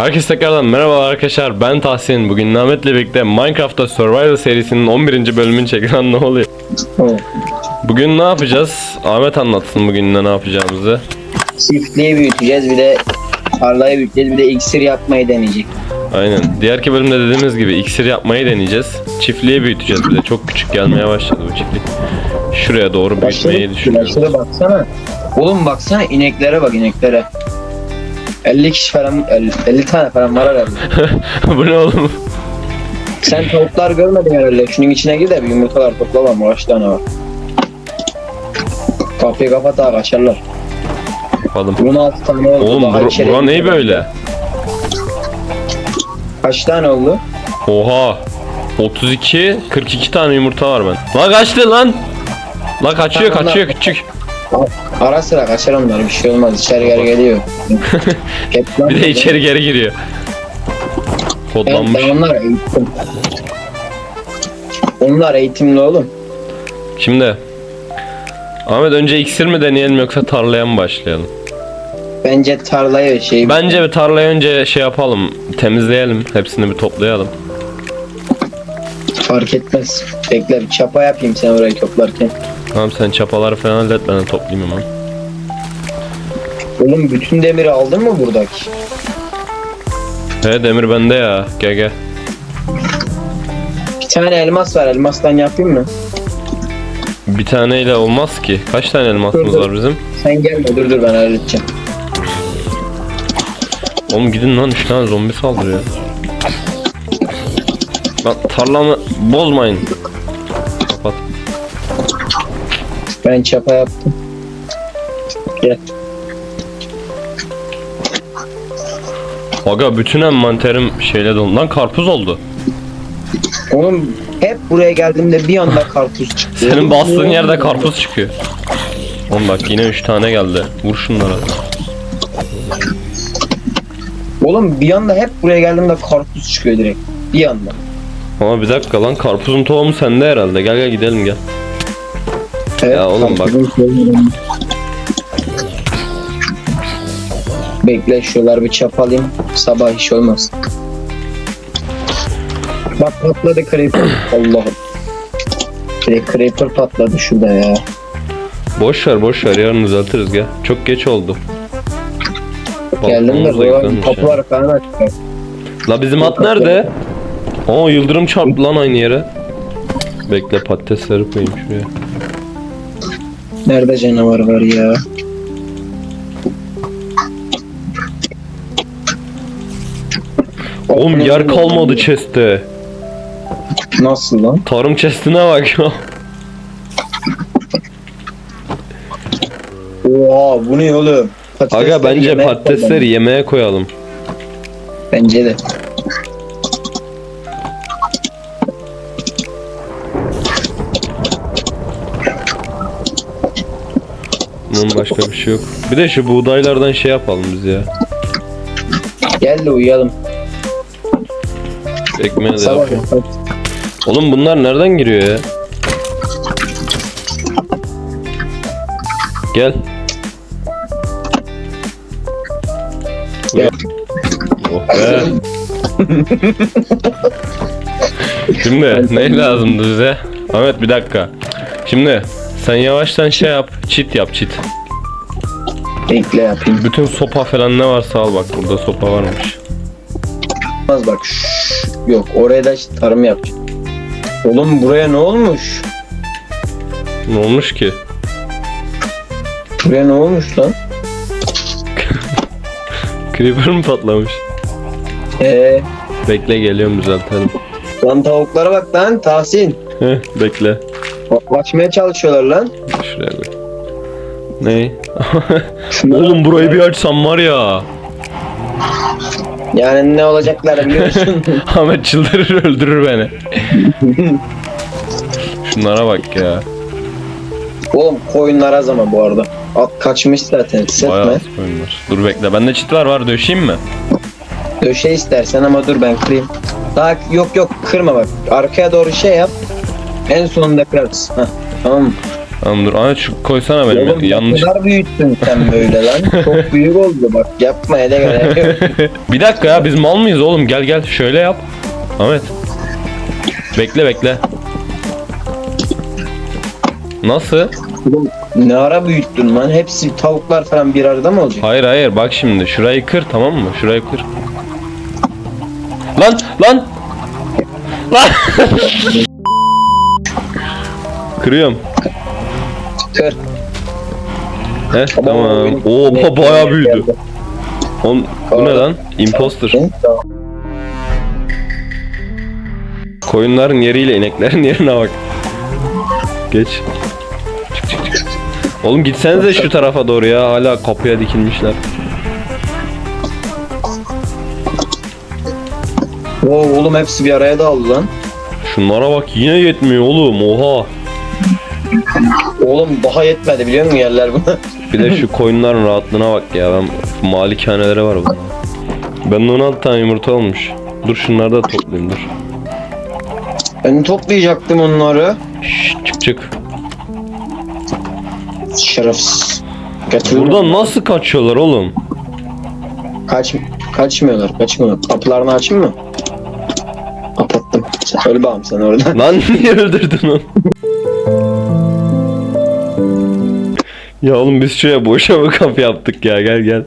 Herkese tekrardan merhaba arkadaşlar ben Tahsin Bugün Ahmet'le birlikte Minecraft'ta Survival serisinin 11. bölümünü çekilen ne oluyor? Bugün ne yapacağız? Ahmet anlatsın bugün ne yapacağımızı Çiftliği büyüteceğiz bir de tarlayı büyüteceğiz bir de iksir yapmayı deneyecek. Aynen Diğerki bölümde dediğimiz gibi iksir yapmayı deneyeceğiz Çiftliği büyüteceğiz bir de çok küçük gelmeye başladı bu çiftlik Şuraya doğru büyütmeyi düşünüyoruz Şuraya baksana. Oğlum baksana ineklere bak ineklere. 50 kişi falan 50, 50 tane falan var herhalde. Bu ne oğlum? Sen tavuklar görmedin herhalde. Şunun içine gir de bir yumurtalar topla lan kaç tane var. Kapıyı kapat abi kaçarlar. Yapalım Bunun 6 tane oldu. Oğlum Daha bura, ne böyle? Kaç tane oldu? Oha 32 42 tane yumurta var ben La kaçtı lan La kaçıyor Tamam, kaçıyor lan. küçük Ara sıra kaçar onlar bir şey olmaz. İçeri geri geliyor. Bir de içeri geri giriyor. Kodlanmış. ben onlar eğittim. Onlar eğitimli oğlum. Şimdi Ahmet önce iksir mi deneyelim yoksa tarlaya mı başlayalım? Bence tarlaya şey Bence bir tarlayı önce şey yapalım. Temizleyelim. Hepsini bir toplayalım. fark etmez. Bekle bir çapa yapayım sen orayı toplarken. Tamam sen çapaları falan hallet ben de toplayayım hemen. Oğlum bütün demiri aldın mı buradaki? He demir bende ya. Gel gel. Bir tane elmas var. Elmastan yapayım mı? Bir taneyle olmaz ki. Kaç tane elmasımız var bizim? Sen gelme dur dur ben halledeceğim. Oğlum gidin lan 3 tane zombi saldırıyor. Lan tarlamı bozmayın. Ben çapa yaptım. Gel. Aga bütün envanterim şeyle dolu. Lan karpuz oldu. Oğlum hep buraya geldiğimde bir anda karpuz çıktı. Senin bastığın yerde karpuz çıkıyor. Oğlum bak yine 3 tane geldi. Vur şunlara. Oğlum bir anda hep buraya geldiğimde karpuz çıkıyor direkt. Bir anda. Ama bir dakika lan karpuzun tohumu sende herhalde. Gel gel gidelim gel. Evet, Ya oğlum bak. Bekle şuraları bir çapalayayım. Sabah iş olmaz. Bak patladı creeper. Allah'ım. Bir creeper patladı şurada ya. Boş ver boş ver yarın düzeltiriz gel. Çok geç oldu. Geldim de ya. kapıları falan açtılar. La bizim at nerede? Aa yıldırım çarptı lan aynı yere. Bekle patatesleri koyayım şuraya. Nerede canavar var ya? Oğlum yer kalmadı chest'te. Nasıl lan? Tarım chest'ine bak ya. Oha bu ne oğlum? Patatesleri Aga bence yemeğe patatesleri koyalım. yemeğe koyalım. Bence de. Bunun başka bir şey yok. Bir de şu buğdaylardan şey yapalım biz ya. Gel de uyuyalım. Ekmeğe de Sabah yapayım. yaparız. Oğlum bunlar nereden giriyor ya? Gel. Gel. Oh be. Şimdi ne lazımdı bize? Ahmet bir dakika. Şimdi sen yavaştan şey yap. Çit yap çit. Bekle yapayım. Bütün sopa falan ne varsa al bak burada sopa varmış. Olmaz bak. şşş. Yok oraya da tarım yapacağım. Oğlum buraya ne olmuş? Ne olmuş ki? Buraya ne olmuş lan? Creeper mi patlamış? Eee Bekle geliyorum düzeltelim. lan tavuklara bak lan Tahsin. Heh, bekle. Açmaya çalışıyorlar lan. Şuraya koy. Ne? Oğlum burayı bir açsam var ya. Yani ne olacaklar biliyorsun. Ahmet çıldırır öldürür beni. Şunlara bak ya. Oğlum koyunlar az ama bu arada. At kaçmış zaten. Hissetme. Bayağı az koyunlar. Dur bekle bende çit var var döşeyim mi? Döşe istersen ama dur ben kırayım. Daha yok yok kırma bak. Arkaya doğru şey yap. En sonunda kırarız. Heh, tamam? Tamam dur. Ahmet şu koysana benim. Oğlum Yanlış. ne kadar büyüttün sen böyle lan. Çok büyük oldu bak yapmaya da gerek yok. Bir dakika ya biz mal mıyız oğlum? Gel gel şöyle yap. Ahmet. Bekle bekle. Nasıl? Oğlum, ne ara büyüttün lan? Hepsi tavuklar falan bir arada mı olacak? Hayır hayır bak şimdi şurayı kır tamam mı? Şurayı kır. Lan lan. Lan. Kırıyorum. Kır. Heh tamam. benim- bayağı büyüdü. Oğlum bu ne lan? Imposter. Koyunların yeriyle ineklerin yerine bak. Geç. Çık çık çık. Oğlum gitsenize şu tarafa doğru ya. Hala kapıya dikilmişler. Oo, oğlum hepsi bir araya dağıldı lan. Şunlara bak yine yetmiyor oğlum. Oha. Oğlum daha yetmedi biliyor musun yerler buna? Bir de şu koyunların rahatlığına bak ya. Ben malikanelere var bunlar. Bende 16 tane yumurta olmuş. Dur şunları da toplayayım dur. Ben toplayacaktım onları. Şşş, çık çık. Şerefsiz. Kaçıyor. Buradan nasıl kaçıyorlar oğlum? Kaç, kaçmıyorlar, kaçmıyorlar. Kapılarını açayım mı? Kapattım. Öl bağım sen orada. Lan niye öldürdün onu? ya oğlum biz şuraya boşa mı kapı yaptık ya gel gel.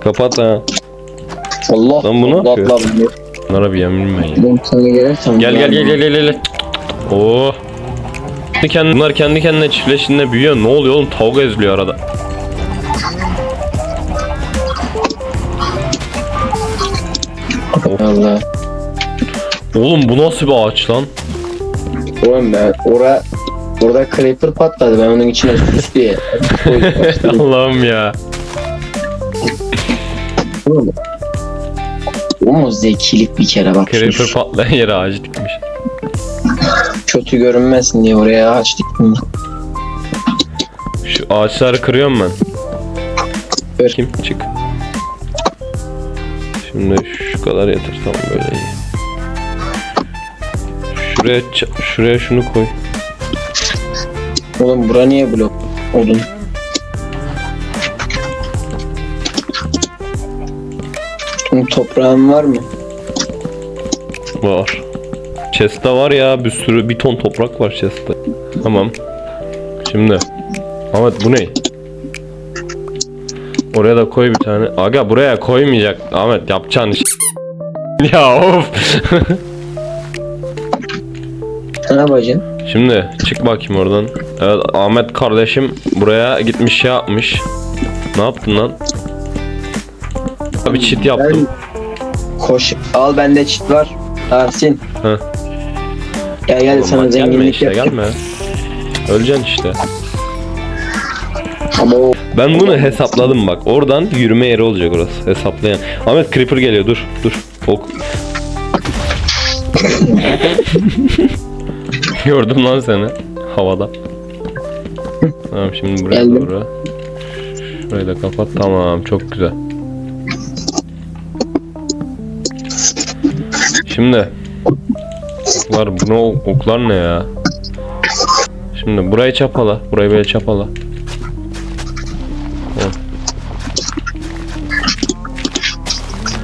Kapat ha. Allah. Lan bu ne Allah yapıyor? Allah, bu- Bunlara bir yemin ben ya. Ben sana gelirsem. Gel gel gel gel gel gel. Oo. Kendi, bunlar kendi kendine çiftleştiğinde büyüyor. Ne oluyor oğlum? Tavuk eziliyor arada. Allah. Oğlum bu nasıl bir ağaç lan? Oğlum ben ora orada creeper patladı ben onun içine sus diye. Allah'ım ya. O zekilik bir kere bak. Creeper patlayan yere ağaç dikmiş. Kötü görünmesin diye oraya ağaç diktim. Şu ağaçları kırıyorum ben. Kır. Kim? Çık. Şimdi şu kadar yeter tamam böyle iyi. Şuraya şuraya şunu koy. Oğlum bura niye blok? Odun. Bunun toprağın var mı? Var. Chest'te var ya bir sürü bir ton toprak var chest'te. Tamam. Şimdi. Ahmet bu ne? Oraya da koy bir tane. Aga buraya koymayacak. Ahmet yapacağın iş. ya of. Ne yapacaksın? Şimdi çık bakayım oradan. Evet Ahmet kardeşim buraya gitmiş şey yapmış. Ne yaptın lan? Bir çit yaptım. Koş. Al bende çit var. Tahsin. Heh. Gel gel Oğlum sana gelme zenginlik işte yapayım. gelme. Öleceksin işte. Ama o Ben bunu hesapladım bak. Oradan yürüme yeri olacak orası. Hesaplayan. Ahmet Creeper geliyor dur dur. Ok. Gördüm lan seni. Havada. Tamam şimdi buraya Geldim. doğru. Şurayı da kapat. Tamam çok güzel. Şimdi oklar bu ne oklar ne ya? Şimdi burayı çapala. Burayı böyle çapala.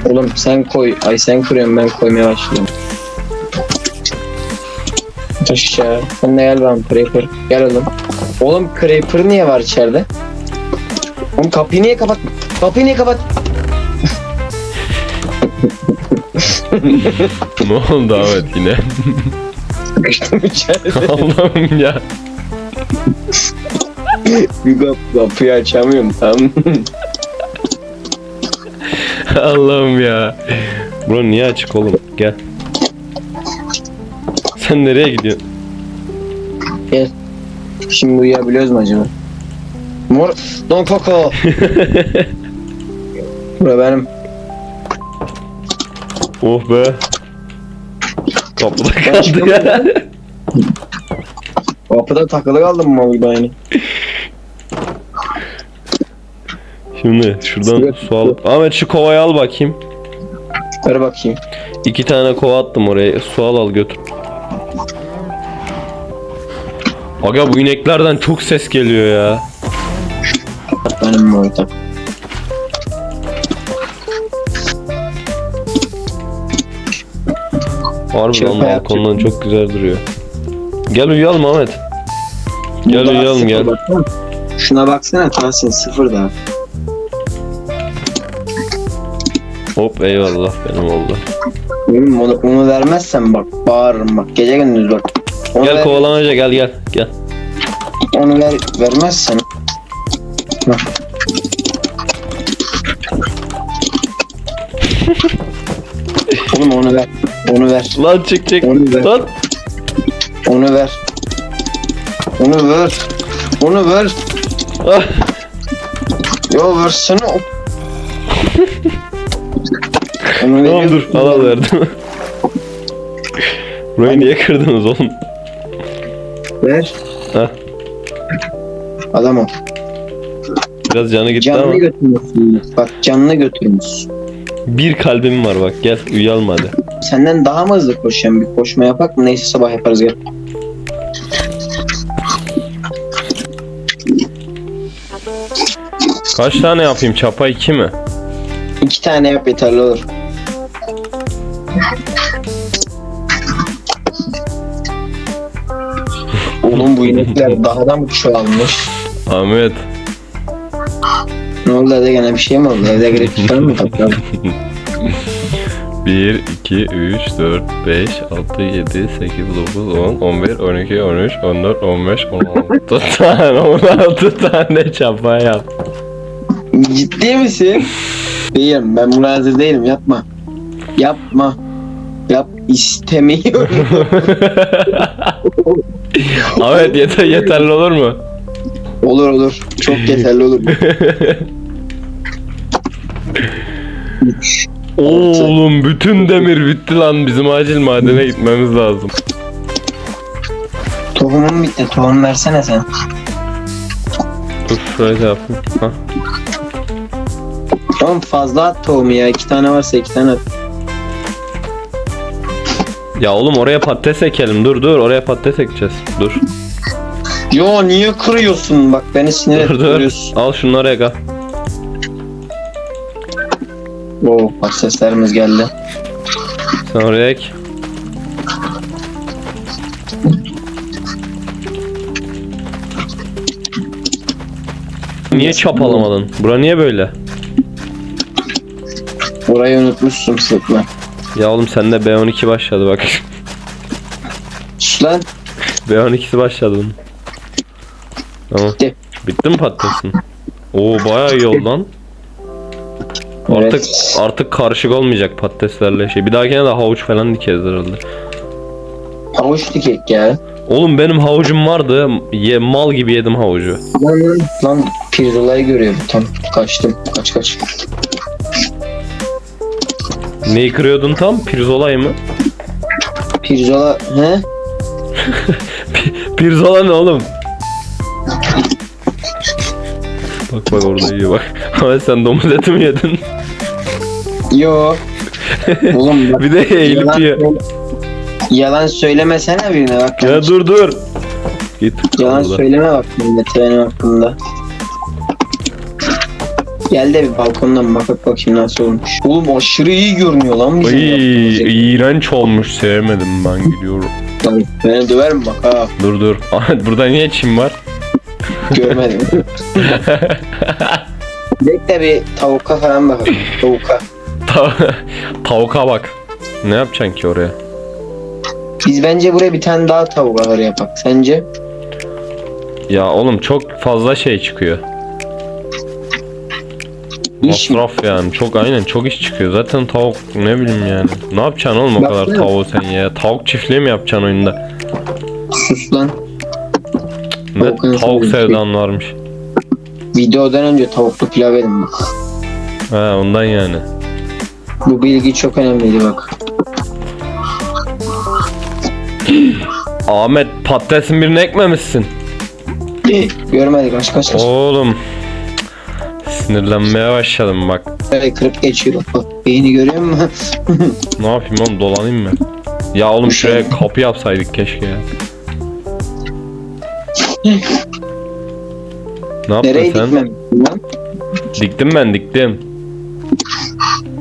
oğlum sen koy. Ay sen kuruyorsun ben koymaya başlıyorum. Aşağı. Sen de gel lan Creeper. Gel oğlum. Oğlum Creeper niye var içeride? Oğlum kapıyı niye kapat? Kapıyı niye kapat? ne oldu Ahmet yine? Sıkıştım içeride. Allah'ım ya. Bir kap kapıyı açamıyorum tamam Allah'ım ya. Bura niye açık oğlum? Gel. Sen nereye gidiyorsun? Şimdi uyuyabiliyoruz mu acaba? Mor... Don Coco. Bura benim. Oh be. Kapıda kaldı ya. Kapıda takılı kaldım mı gibi aynı? Şimdi şuradan Suya su al. Ahmet şu kovayı al bakayım. Ver bakayım. İki tane kova attım oraya. Su al al götür. Aga bu ineklerden çok ses geliyor ya. Benim orada. Harbiden Şaka balkondan çok güzel duruyor. Gel uyuyalım Ahmet. Gel Daha uyuyalım sıfır gel. baksana. Şuna baksana Tahsin sıfır daha. Hop eyvallah benim oldu. Oğlum onu, onu vermezsen bak bağırırım bak gece gündüz bak. Onu, Gel ver, kovalamaca gel gel gel. onu ver, vermezsen. Oğlum onu ver. Onu ver. Lan çık çık. Onu ver. Lan. Onu ver. Onu ver. Onu ver. Ah. Ya versene. Onu Tamam dur al al verdim. Burayı niye kırdınız oğlum? Ver. Heh. Adam ol. Biraz canı gitti Canlı ama. götürmüşsün. Bak canlı götürmüş. Bir kalbim var bak gel uyuyalım hadi. Senden daha mı hızlı koşacağım? Bir koşma yapak mı? Neyse sabah yaparız gel. Kaç tane yapayım çapa iki mi? İki tane yap yeterli olur. Oğlum bu inekler daha da mı çoğalmış? Ahmet. Ne oldu evde gene bir şey mi oldu? Evde girip çıkalım mı kapıdan? 1, 2, 3, 4, 5, 6, 7, 8, 9, 10, 11, 12, 13, 14, 15, 16 tane, 16 tane çapa yap. Ciddi misin? Değilim ben buna hazır değilim yapma. Yapma. Yap istemiyorum. Ahmet yeter, yeterli olur mu? olur olur. Çok yeterli olur. Üç. Oğlum bütün demir bitti lan bizim acil madene gitmemiz lazım. Tohumum bitti. Tohum versene sen. Dur şuraya şey yapayım. Oğlum fazla at tohumu ya. İki tane varsa iki tane at. Ya oğlum oraya patates ekelim dur dur oraya patates ekeceğiz. Dur Yo niye kırıyorsun? Bak beni sinir dur ettiriyorsun. al şunları ek al. Oo patateslerimiz geldi. Sen oraya ek. Niye çapalamadın? Bura niye böyle? Burayı unutmuşsun sıkma. Ya oğlum sende B12 başladı bak. Lan. B12'si başladı bunun. Tamam. Bitti. Bitti mi patatesin? Oo bayağı iyi oldu lan. Artık Evet. artık karışık olmayacak patateslerle şey. Bir dahakine de havuç falan dikeriz herhalde. Havuç dikek ya. Oğlum benim havucum vardı. Ye, mal gibi yedim havucu. Lan lan. Pirzolayı görüyor bu tam. Kaçtım. Kaç kaç. Neyi kırıyordun tam? Pirzolayı mı? Pirzola he? Pirzola ne oğlum? bak bak orada yiyor bak. Ama sen domuz eti mi yedin? Yo. Oğlum bak. Bir de eğilip yalan, yiyor. yalan söylemesene birine bak. Ya dur dur. Git. Yalan söyleme bak millete benim hakkımda. Gel de bir balkondan bakıp bakayım nasıl olmuş. Oğlum aşırı iyi görünüyor lan bizim Ay, yaptığımız iğrenç olmuş sevmedim ben gidiyorum. Lan Beni döver mi bak ha Dur dur. Ahmet burada niye çim var? görmedim. Bekle bir tavuka falan bakalım. Tavuka. Ta- Tavuka bak. Ne yapacaksın ki oraya? Biz bence buraya bir tane daha tavuk ahırı yapak. Sence? Ya oğlum çok fazla şey çıkıyor. İş mi? Masraf yani. Çok aynen çok iş çıkıyor. Zaten tavuk ne bileyim yani. Ne yapacaksın oğlum o kadar tavuğu sen ya? Tavuk çiftliği mi yapacaksın oyunda? Sus lan. Ne Tavuk en tavuk sevdiğim şey. sevdan varmış. Videodan önce tavuklu pilav yedim bak. He ondan yani. Bu bilgi çok önemliydi bak. Ahmet patatesin birini ekmemişsin. Görmedik aşk aşk aşk. Oğlum. Sinirlenmeye başladım bak. Böyle kırıp geçiyor. Beyni görüyor musun? Ne yapayım oğlum dolanayım mı? Ya oğlum şey şuraya kapı yapsaydık keşke ya. Ne yaptın Nereye sen? lan? Diktim ben diktim.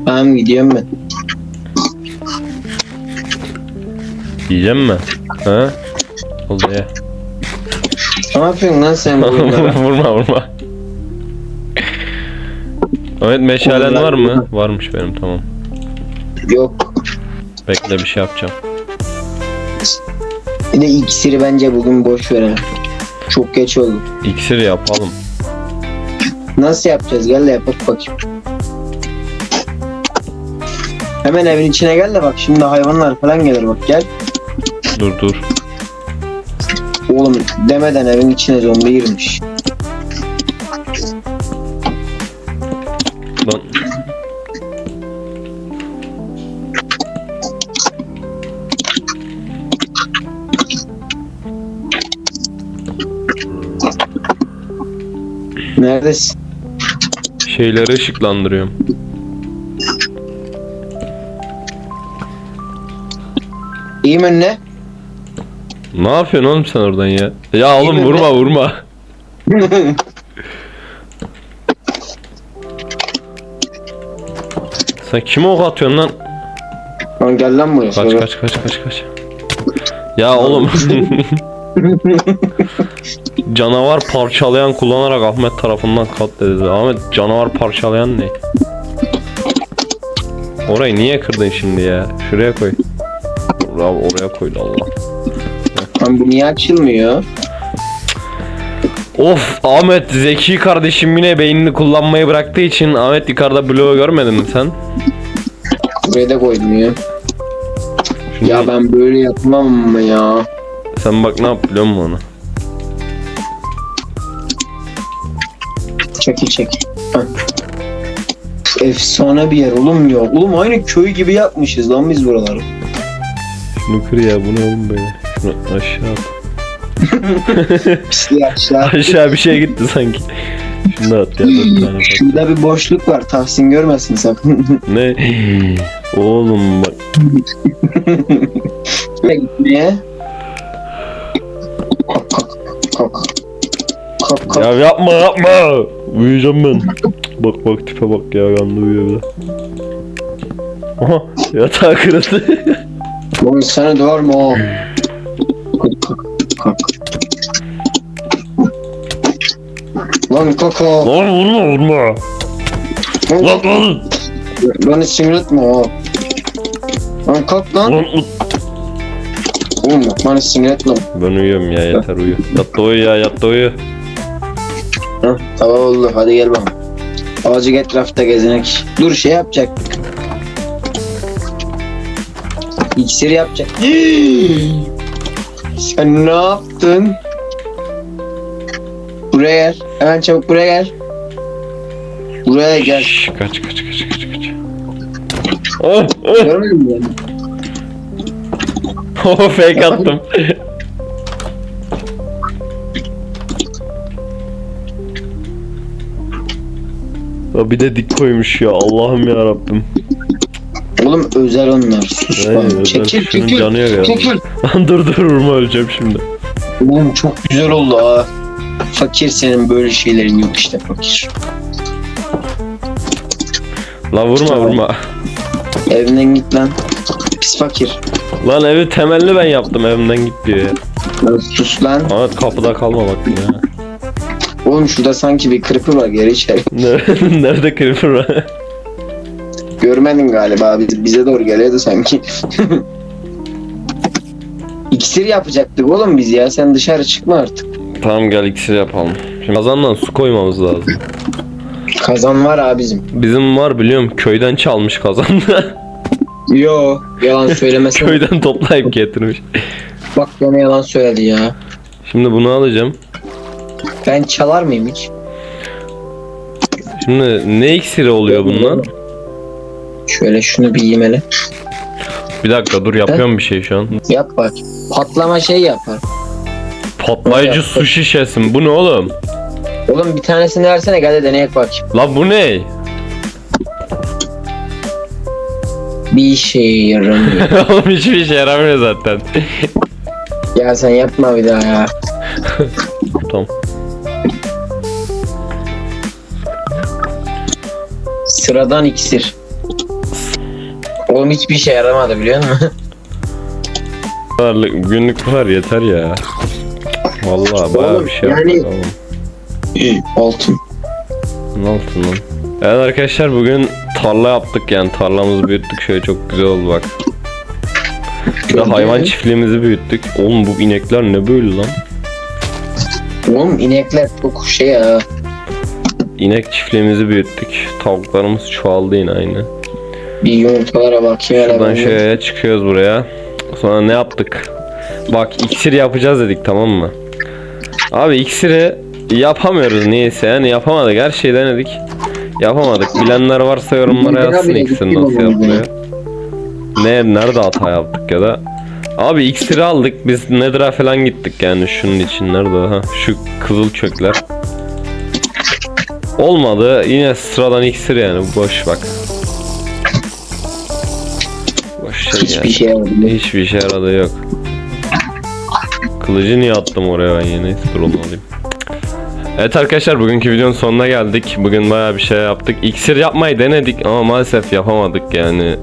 Tamam gidiyorum ben. Yiyeceğim mi? Ha? Oldu ya. Ne yapıyorsun lan sen vurma vurma. Ahmet meşalen var mı? Varmış benim tamam. Yok. Bekle bir şey yapacağım. Bir de iksiri bence bugün boş ver ha. Çok geç oldu. İksir yapalım. Nasıl yapacağız? Gel de yapalım bakayım. Hemen evin içine gel de bak şimdi hayvanlar falan gelir bak gel. Dur dur. Oğlum demeden evin içine zombi girmiş. Neredesin? Şeyleri ışıklandırıyorum. İyi mi önüne? Ne yapıyorsun oğlum sen oradan ya? Ya oğlum mi vurma vurma. Sen kime ok atıyorsun lan? Lan gel lan buraya. Kaç kaç kaç kaç kaç. Ya oğlum. canavar parçalayan kullanarak Ahmet tarafından katledildi. Ahmet canavar parçalayan ne? Orayı niye kırdın şimdi ya? Şuraya koy. Bravo oraya koydu Allah. Lan bu niye açılmıyor? Of Ahmet Zeki kardeşim yine beynini kullanmayı bıraktığı için Ahmet yukarıda bloğu görmedin mi sen? Buraya da koymuyor. Şimdi Ya ben böyle yapmam mı ya? sen bak ne yap biliyor musun onu? Çekil. Hah. Efsane bir yer oğlum ya. Oğlum aynı köy gibi yapmışız lan biz buraları. Şunu kır ya bu ne oğlum böyle? Şunu aşağı at. Yaşlar. Aşağı bir şey gitti sanki. Şunu da at ya dört tane. Şurada bir boşluk var. Tahsin görmesin sakın. Ne? Oğlum bak. Gitmeye. Kalk kalk. Ya yapma yapma. Uyuyacağım ben. Bak bak tipe bak ya yandı uyuyor bir de. Aha yatağı kırıldı. Oğlum sana doğar mı o? Kalk. Lan kalk o. lan vurma vurma. Lan lan. Beni sinir etme o. Lan kalk lan. Lan Oğlum bak beni sinir etme. Ben uyuyorum ya yeter uyu. Yat da uyu ya yat da uyu. Tamam oldu hadi gel bakalım. Azıcık etrafta gezinek. Dur şey yapacak. İksir yapacak. Sen ne yaptın? Buraya gel. Hemen çabuk buraya gel. Buraya gel. Şş, kaç kaç kaç kaç kaç. Görmedin mi beni? oh fake attım. Ya bir de dik koymuş ya Allah'ım ya Rabbim. Oğlum özel onlar. Sus Ay, lan. özel Çekil şunun çekil. canı yok ya. Çekil. dur dur vurma öleceğim şimdi. Oğlum çok güzel oldu ha. Fakir senin böyle şeylerin yok işte fakir. La vurma vurma. Evinden git lan. Pis fakir. Lan evi temelli ben yaptım evimden git diyor ya. Lan sus lan. Ahmet kapıda kalma bak ya. Oğlum şurada sanki bir creeper var geri içeri. Nerede, creeper var? Görmedin galiba Biz- bize doğru geliyordu sanki. İksir yapacaktık oğlum biz ya sen dışarı çıkma artık. tamam gel iksir yapalım. Şimdi kazandan su koymamız lazım. Kazan var abicim. Bizim var biliyorum köyden çalmış kazandı. Yo yalan söylemesin. köyden toplayıp getirmiş. Bak bana yalan söyledi ya. Şimdi bunu alacağım. Ben çalar mıyım hiç? Şimdi ne iksiri oluyor bundan? Şöyle şunu bir yemeli. Bir dakika dur yapıyorum bir şey şu an. Yap bak. Patlama şey yapar. Patlayıcı su şişesi mi? Bu ne oğlum? Oğlum bir tanesini versene gel de deneyek bak. La bu ne? Bir işe yaramıyor. oğlum hiçbir işe yaramıyor zaten. ya sen yapma bir daha ya. tamam. Sıradan iksir. Oğlum hiçbir işe yaramadı biliyor musun? Kadar Günlük kadar yeter ya. Vallahi bayağı Oğlum, bir şey yani- yaptık. Altın. Ne yaptın lan? Evet arkadaşlar bugün tarla yaptık yani tarlamızı büyüttük şöyle çok güzel oldu bak. Bir de hayvan çiftliğimizi büyüttük. Oğlum bu inekler ne böyle lan? Oğlum inekler çok şey ya. İnek çiftliğimizi büyüttük. Tavuklarımız çoğaldı yine aynı. Bir yumurtalara bakayım Şuradan şöyle çıkıyoruz buraya. Sonra ne yaptık? Bak iksir yapacağız dedik tamam mı? Abi iksiri yapamıyoruz niyeyse yani yapamadık her şeyi denedik. Yapamadık. Bilenler varsa yorumlara yazsın bile iksir gitti nasıl yapılıyor. Ne nerede hata yaptık ya da. Abi iksiri aldık biz Nether'a falan gittik yani şunun için nerede ha şu kızıl kökler. Olmadı yine sıradan iksir yani boş bak. Boş şey Hiçbir yani. şey yaramadı. Hiçbir işe yaradı yok. Kılıcı niye attım oraya ben yine? Dur onu alayım. Evet arkadaşlar bugünkü videonun sonuna geldik. Bugün bayağı bir şey yaptık. İksir yapmayı denedik ama maalesef yapamadık yani.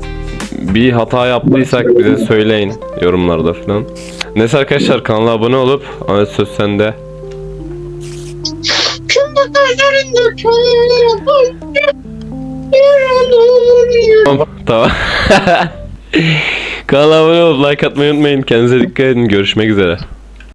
Bir hata yaptıysak bize söyleyin yorumlarda falan. Neyse arkadaşlar kanala abone olup Ahmet Söz sende. Tamam. kanala abone olup like atmayı unutmayın. Kendinize dikkat edin. Görüşmek üzere.